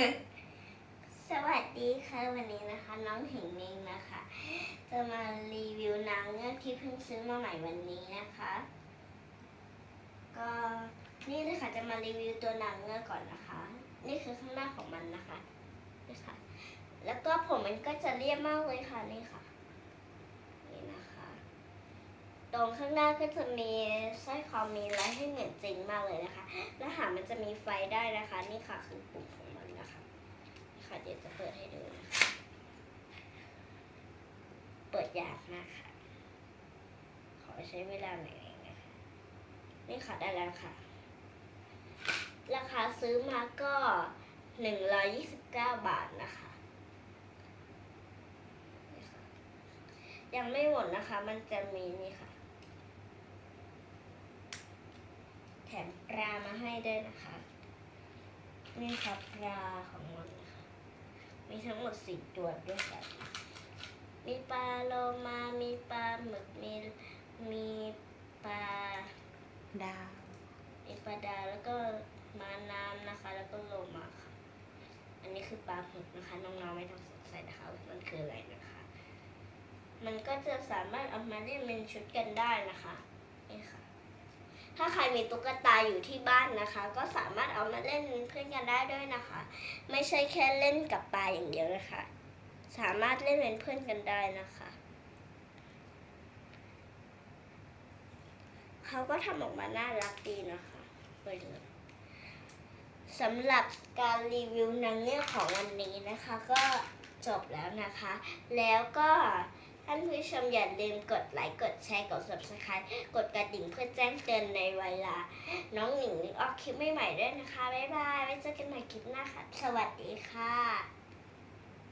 สวัสดีค่ะ วันนี้นะคะ น้องหิงเองนะคะ จะมารีวิวนางเงือกที่เพิ่งซื้อมาใหม่วันนี้นะคะ ก็นี่เลยค่ะจะมารีวิวตัวนางเงือกก่อนนะคะ นี่คือข้างหน้าของมันนะคะนี่ค่ะ แล้วก็ผมมันก็จะเรียบมากเลยค่ะนี่ค่ะนี่นะคะ ตรงข้างหน้าก็จะมีสร้อยคอมีอะไรให้เหมือนจริงมากเลยนะคะ แล้วหางมันจะมีไฟได้นะคะ นี่ค่ะคือปุ่ม ปิดให้ดูนะคะเปิดยากมากค่ะ ขอใช้เวลาหน่อยนะคะนี่ค่ะได้แล้วค่ะ ราคาซื้อมาก็หนึ่งร้อยยี่สิบเก้าบาทนะคะ ยังไม่หมดนะคะ มันจะมีนี่ค่ะ แถมปลามาให้ด้วยนะคะ นี่ค่ะปลาของมัน ทั้งหมดสี่ตัวด้วยค่ะมีปลาโลมา มีปลาหมึก มี มีปลาดาว มีปลาดาวแล้วก็มาน้ำนะคะ แล้วก็โลมาค่ะ อันนี้คือปลาหมึกนะคะ น้องๆไม่ต้องสงสัยนะคะว่ามันคืออะไรนะคะ มันก็จะสามารถเอามาเล่นเป็นชุดกันได้นะคะ ใครมีตุ๊กตาอยู่ที่บ้านนะคะ ก็สามารถเอามาเล่นเพื่อนกันได้ด้วยนะคะ ไม่ใช่แค่เล่นกับปลาอย่างเดียวนะคะ สามารถเล่นเป็นเพื่อนกันได้นะคะเขาก็ทำออกมาน่ารักดีนะคะไปเลยสำหรับการรีวิวนางเงือกของวันนี้นะคะ ก็จบแล้วนะคะ แล้วก็ ท่านผู้ชมอย่าลืมกดไลค์ กดแชร์ กด subscribe กดกระดิ่งเพื่อแจ้งเตือนในเวลา น้องหนิงออกคลิปใหม่ๆด้วยนะคะ บ๊ายบาย ไว้เจอกันใหม่คลิปหน้าค่ะ สวัสดีค่ะ